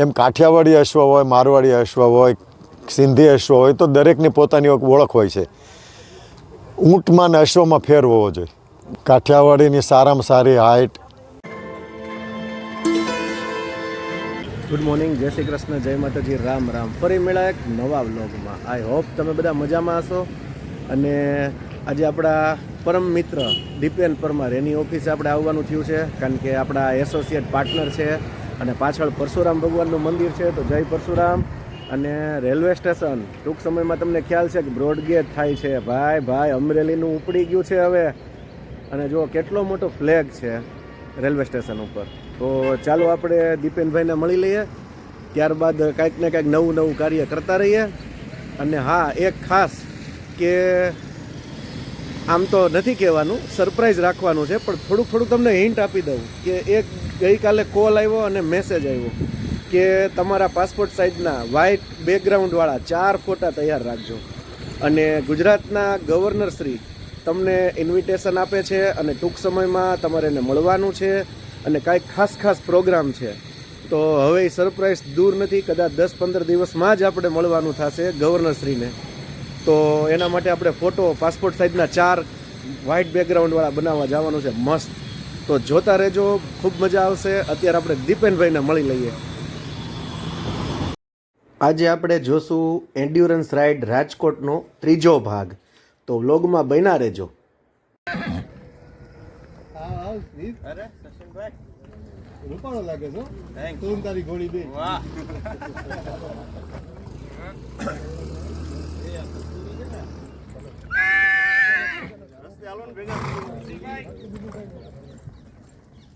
એમ કાઠિયાવાડી અશ્વ હોય મારવાડી અશ્વ હોય સિંધી અશ્વ હોય તો દરેકની પોતાની એક ઓળખ હોય છે. ઊંટમાં ને અશ્વમાં ફેર હોવો જોઈએ. કાઠિયાવાડીની સારામાં સારી હાઇટ ગુડ મોર્નિંગ જય શ્રી કૃષ્ણ જય માતાજી રામ રામ. ફરી મળ્યા એક નવા વ્લોગમાં આઈ હોપ તમે બધા મજામાં હશો. અને આજે આપણા પરમ મિત્ર દીપેન પરમાર, એની ઓફિસે આપણે આવવાનું થયું છે, કારણ કે આપણા એસોસિએટ પાર્ટનર છે અને પાછળ પરશુરામ ભગવાનનું મંદિર છે, તો જય પરશુરામ. અને રેલવે સ્ટેશન, ટૂંક સમયમાં તમને ખ્યાલ છે કે બ્રોડગેજ થાય છે. ભાઈ ભાઈ, અમરેલીનું ઉપડી ગયું છે હવે. અને જો કેટલો મોટો ફ્લેગ છે રેલવે સ્ટેશન ઉપર. તો ચાલો આપણે દીપેનભાઈને મળી લઈએ. ત્યારબાદ કાંઈક ને કાંઈક નવું નવું કાર્ય કરતા રહીએ. અને હા, એક ખાસ કે આમ તો નથી કહેવાનું સરપ્રાઈઝ રાખવાનું છે, પણ થોડુંક થોડુંક તમને હિન્ટ આપી દઉં કે એક ગઈકાલે કોલ આવ્યો અને મેસેજ આવ્યો કે તમારા પાસપોર્ટ સાઇઝના વ્હાઇટ બેકગ્રાઉન્ડવાળા ચાર ફોટા તૈયાર રાખજો. અને ગુજરાતના ગવર્નર શ્રી તમને ઇન્વિટેશન આપે છે અને ટૂંક સમયમાં તમારે એને મળવાનું છે અને કાંઈક ખાસ ખાસ પ્રોગ્રામ છે. તો હવે સરપ્રાઈઝ દૂર નથી, કદાચ દસ પંદર દિવસમાં જ આપણે મળવાનું થશે ગવર્નરશ્રીને તો એના માટે આપણે ફોટો પાસપોર્ટ સાઇઝના ચાર વ્હાઇટ બેકગ્રાઉન્ડવાળા બનાવવા જવાનું છે. મસ્ત. તો જોતા રહેજો. ખૂબ મજા આવશે. અત્યારે આપણે દીપેનભાઈને મળી લઈએ. આજે આપણે જોશું એન્ડ્યુરન્સ રાઇડ રાજકોટનો ત્રીજો ભાગ. તો વ્લોગમાં બન્યા રહેજો. રૂપાળો લાગે છો તું તારી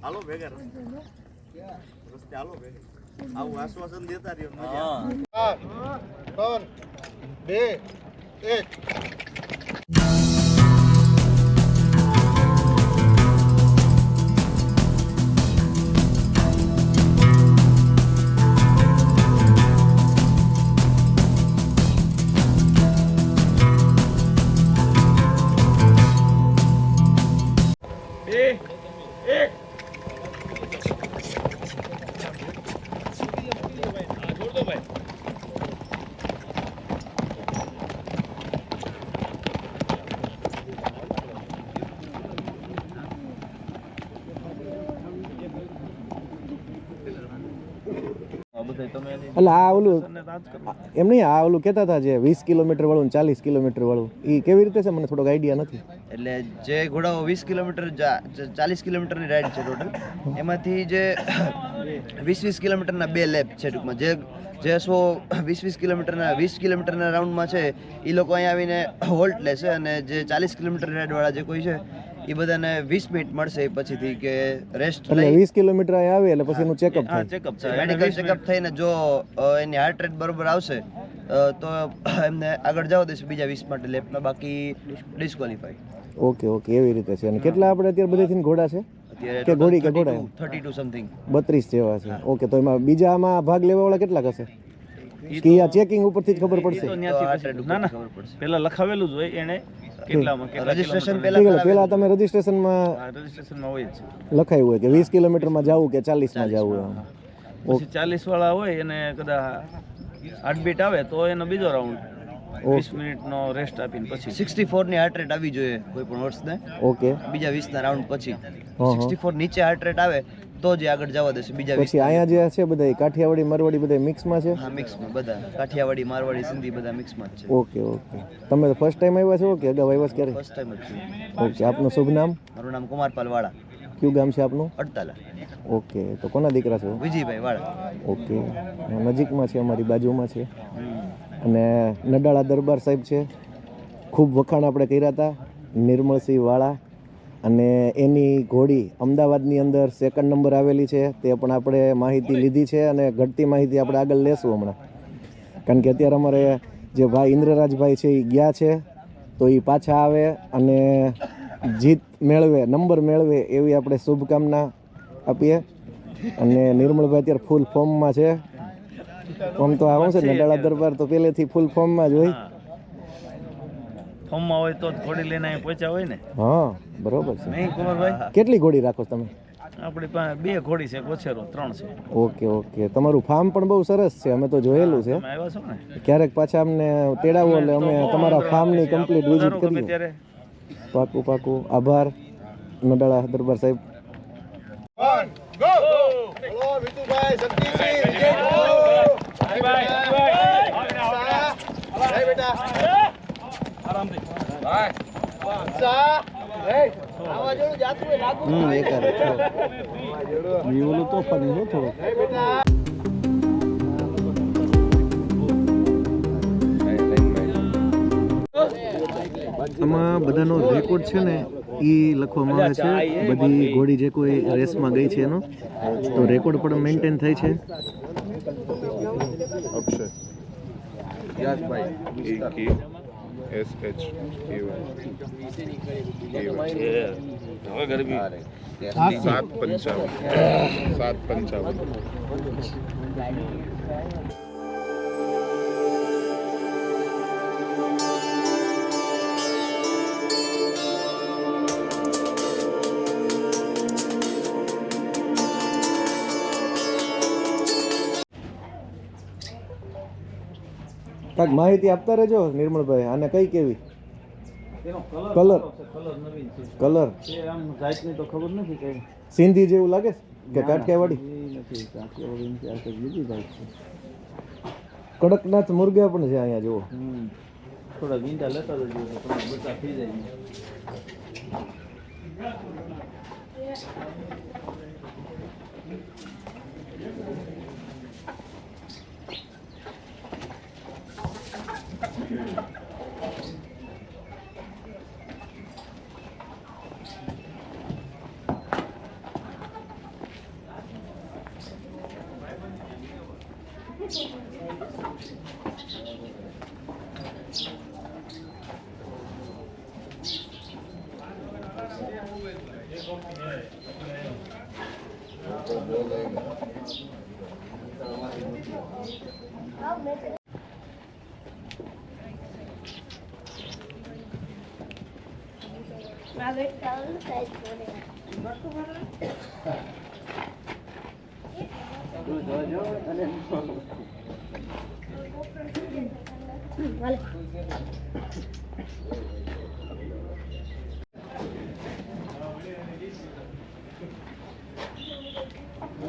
હાલો ભેગા રસ્તે હાલો ભેગા. આવું આશ્વાસન દેતા રહ્યો મજા. બે એક. એટલે આ ઓલું એમ નહીં આ ઓલું કહેતા હતા જે વીસ કિલોમીટર વાળું ચાલીસ કિલોમીટર વાળું. એ કેવી રીતે છે? મને થોડોક આઈડિયા નથી. એટલે જે ઘોડાઓ વીસ કિલોમીટર ચાલીસ કિલોમીટરની રાઈડ છે ટોટલ એમાંથી જે વીસ વીસ કિલોમીટરના બે લેબ છે ટૂંકમાં. જે જે સો વીસ વીસ કિલોમીટરના વીસ કિલોમીટરના રાઉન્ડમાં છે એ લોકો અહીંયા આવીને હોલ્ટ લેશે અને જે ચાલીસ કિલોમીટર રાઈડવાળા જે કોઈ છે એ બધાને વીસ મિનિટ મળશે પછીથી કે રેસ્ટ એટલે લઈ. વીસ કિલોમીટર આવે એટલે પછી એનું ચેકઅપ થાય. ચેકઅપ થાય. મેડિકલ ચેકઅપ થઈને જો એની હાર્ટ રેટ બરોબર આવશે તો એમને આગળ જવા દેશે બીજા વીસ માટે લેપમાં બાકી ડિસ્ક્વોલિફાઈ ઓકે ઓકે એવી રીતે છે. અને કેટલા આપણે અત્યારે બધેથી ઘોડા છે? કે ઘોડી કે ઘોડા? થર્ટી ટુ સમથિંગ બત્રીસ જેવા છે. ઓકે તો એમાં બીજા આમાં ભાગ લેવા વાળા કેટલા હશે કે આ ચેકિંગ ઉપરથી જ ખબર પડશે. ના ના. પેલા લખાવેલું જ હોય એને કેટલામાં રજીસ્ટ્રેશન ઠીક પહેલા તમે રજીસ્ટ્રેશનમાં રજીસ્ટ્રેશનમાં હોય જ લખાયું હોય કે વીસ કિલોમીટરમાં જવું કે ચાલીસમાં જવું એમ. પછી ચાલીસ વાળા હોય એને કદાચ હાર્ટબીટ આવે તો એનો બીજો રાઉન્ડ વીસ મિનિટનો રેસ્ટ આપીને પછી. સિક્સટી ફોરની હાર્ટ રેટ આવી જોઈએ કોઈ પણ હોર્સને ઓકે. બીજા વીસ ના રાઉન્ડ પછી. સિક્સટી ફોર નીચે હાર્ટ રેટ આવે તો જ આગળ જવા દેશે બીજા પછી અહીંયા જે છે બધા કાઠિયાવાડી મારવાડી બધા મિક્સમાં છે? હા મિક્સમાં બધા. કાઠિયાવાડી મારવાડી સિંધી બધા મિક્સમાં છે. Okay okay. તમે ફર્સ્ટ ટાઈમ આવ્યા છો કે અગાઉ આવ્યા છો ક્યારે? ફર્સ્ટ ટાઈમ જ છું. ઓકે આપનું શુભ નામ? મારું નામ કુમાર પાલવાળા કયું ગામ છે આપનું? અડતાલા. ઓકે તો કોના દીકરા છો? વિજયભાઈ વાળા. ઓકે. નજીકમાં છે અમારી બાજુમાં છે. અને નડાળા દરબાર સાહેબ છે. ખૂબ વખાણ આપણે કર્યા હતા. નિર્મળસિંહ વાળા અને એની ઘોડી અમદાવાદની અંદર સેકન્ડ નંબર આવેલી છે તે પણ આપણે માહિતી લીધી છે અને ઘટતી માહિતી આપણે આગળ લેશું હમણાં. કારણ કે અત્યારે અમારે જે ભાઈ ઇન્દ્રરાજભાઈ છે એ ગયા છે તો એ પાછા આવે અને જીત મેળવે નંબર મેળવે એવી આપણે શુભકામના આપીએ. અને નિર્મળભાઈ અત્યારે ફૂલ ફોર્મમાં છે. આમ તો આવું છે ને દરબાર તો પહેલેથી ફૂલ ફોર્મમાં જ હોય. ફોર્મમાં હોય તો જ ઘોડી લઈને અહીં પહોંચ્યા હોય ને. હા બરોબર છે. નહીં કુંવરભાઈ? કેટલી ઘોડી રાખો તમે? આપણી પાસે બે ઘોડી છે કોછેરો ત્રણ છે. Okay okay. તમારું ફાર્મ પણ બહુ સરસ છે અમે તો જોયેલું છે. તમે આવ્યા છો ને? ક્યારેક પાછા અમને તેડાવો એટલે અમે તમારા ફાર્મની કમ્પ્લીટ વિઝિટ કરીએ. ત્યારે. પાકું પાકું. આભાર નડાળા દરબાર સાહેબ. હમ થોડુંક આમાં બધાનો રેકોર્ડ છે ને એ લખવામાં આવે છે. બધી ઘોડી જે કોઈ રેસમાં ગઈ છે એનો તો રેકોર્ડ પણ મેન્ટેન થાય છે. એસ એચ હવે ગરમી સાત પંચાવન સાત પંચાવન કાંઈક માહિતી આપતા રહેજો નિર્મળભાઈ આને કઈ કેવી? કલર કલર સિંધી જેવું લાગે કે કાઠિયાવાડી? કડકનાથ મુર્ગા પણ છે અહીંયા જુઓ. થોડા વીંડા લેતા જજો બધા થઈ જાય. Vale.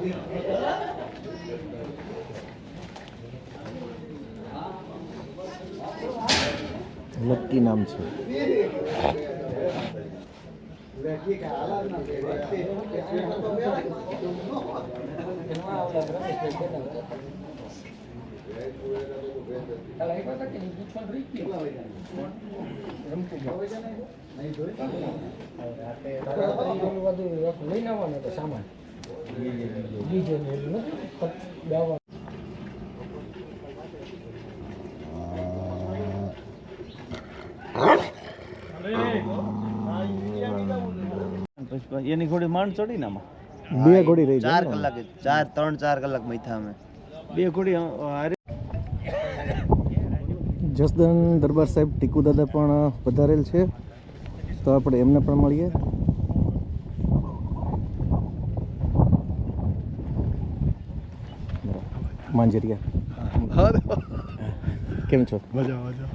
Robert Town says Korea. Vale. લક્કી એની ઘોડી માંડ ચડી ને બે ઘોડી રહી ચાર કલાક ચાર ત્રણ ચાર કલાક મૈથા અમે. બે ઘોડી હારે. જસદન દરબાર સાહેબ ટીકુ દાદા પણ વધારેલ છે. તો આપણે એમને પણ મળીએ. માંજરિયા કેમ છો? મજા મજા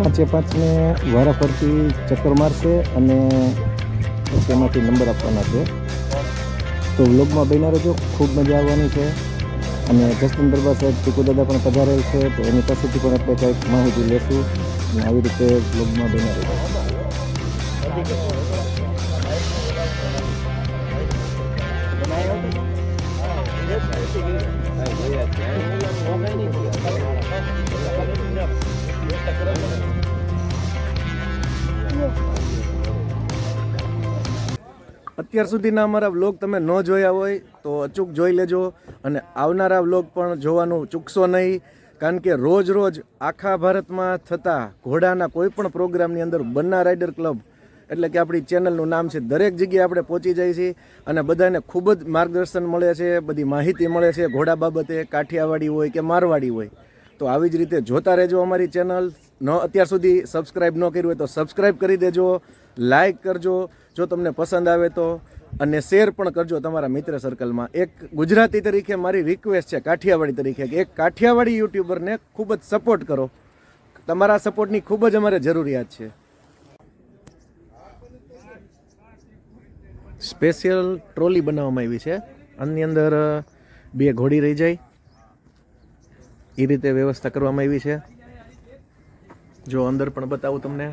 પાંચે પાંચને વારાફરતી ચક્કર મારશે અને પછી એમાંથી નંબર આપવાના છે. તો વ્લોગમાં બન્યા રહેજો, ખૂબ મજા આવવાની છે. અને જસદન દરબાર સાહેબ ટીકુ દાદા પણ પધારેલ છે, તો એની પાસેથી પણ આપણે કંઈક માહિતી લેશું અને આવી રીતે વ્લોગમાં બન્યા રહેજો. અત્યાર સુધીના અમારા વ્લોગ તમે ન જોયા હોય તો અચૂક જોઈ લેજો અને આવનારા વ્લોગ પણ જોવાનું ચૂકશો નહીં. કારણ કે રોજ રોજ આખા ભારતમાં થતા ઘોડાના કોઈ પણ પ્રોગ્રામની અંદર બન્ના રાઇડર ક્લબ એટલે કે આપણી ચેનલનું નામ છે દરેક જગ્યાએ આપણે પહોંચી જાય છીએ અને બધાને ખૂબ જ માર્ગદર્શન મળે છે, બધી માહિતી મળે છે, ઘોડા બાબતે કાઠિયાવાડી હોય કે મારવાડી હોય. તો આવી જ રીતે જોતા રહેજો અમારી ચેનલ. ન અત્યાર સુધી સબસ્ક્રાઈબ ન કર્યું હોય તો સબસ્ક્રાઈબ કરી દેજો લાઈક કરજો. જો તમને પસંદ આવે તો અને શેર પણ કરજો તમારા મિત્ર સર્કલમાં એક ગુજરાતી તરીકે મારી રિક્વેસ્ટ છે, કાઠિયાવાડી તરીકે કે એક કાઠિયાવાડી યુટ્યુબરને ખૂબ જ સપોર્ટ કરો. તમારા સપોર્ટની ખૂબ જ અમારે જરૂરિયાત છે. સ્પેશિયલ ટ્રોલી બનાવવામાં આવી છે. આની અંદર બે ઘોડી રહી જાય. એ રીતે વ્યવસ્થા કરવામાં આવી છે. જો અંદર પણ બતાવું તમને.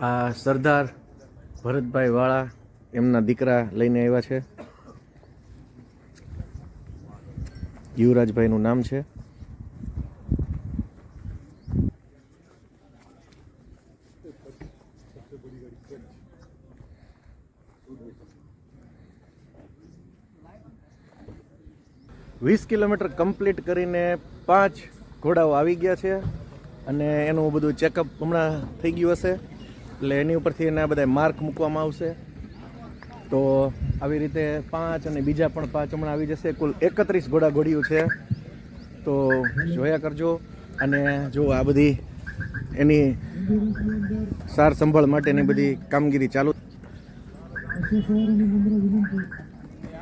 આ સરદાર ભરતભાઈ વાળા એમના દીકરા લઈને આવ્યા છે. યુવરાજભાઈનું નામ છે વીસ કિલોમીટર કમ્પ્લીટ કરીને પાંચ ઘોડાઓ આવી ગયા છે અને એનું બધું ચેકઅપ હમણાં થઈ ગયું હશે. એટલે એની ઉપરથી એના બધા માર્ક મૂકવામાં આવશે. તો આવી રીતે પાંચ અને બીજા પણ પાંચ હમણાં આવી જશે. કુલ એકત્રીસ ઘોડા ઘોડીઓ છે. તો જોયા કરજો. અને જો આ બધી એની સાર સંભાળ માટેની બધી કામગીરી ચાલુ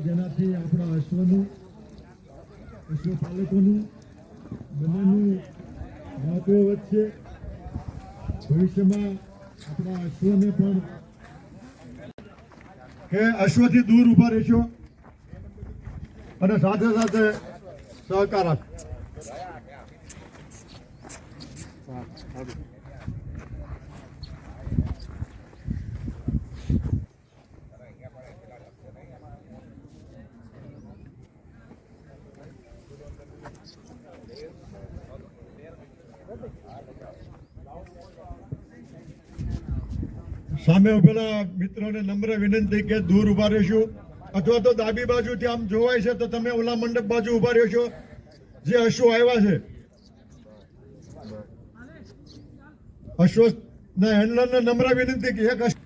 જેનાથી આપણા અશ્વનું પશુપાલકોનું બંનેનું મહત્વ વધશે. ભવિષ્યમાં આપણા અશ્વને પણ કે અશ્વથી દૂર ઊભા રહેશો અને સાથે સાથે સહકાર આપો સામે ઉભેલા મિત્રોને નમ્ર વિનંતી કે દૂર ઊભા રહેશો. અથવા તો ડાબી બાજુથી આમ જોવાય છે તો તમે ઓલા મંડપ બાજુ ઊભા રહેશો. જે અશ્વો આવ્યા છે. અશ્વ ના હેન્ડલરને નમ્ર વિનંતી કે એક અશ્વ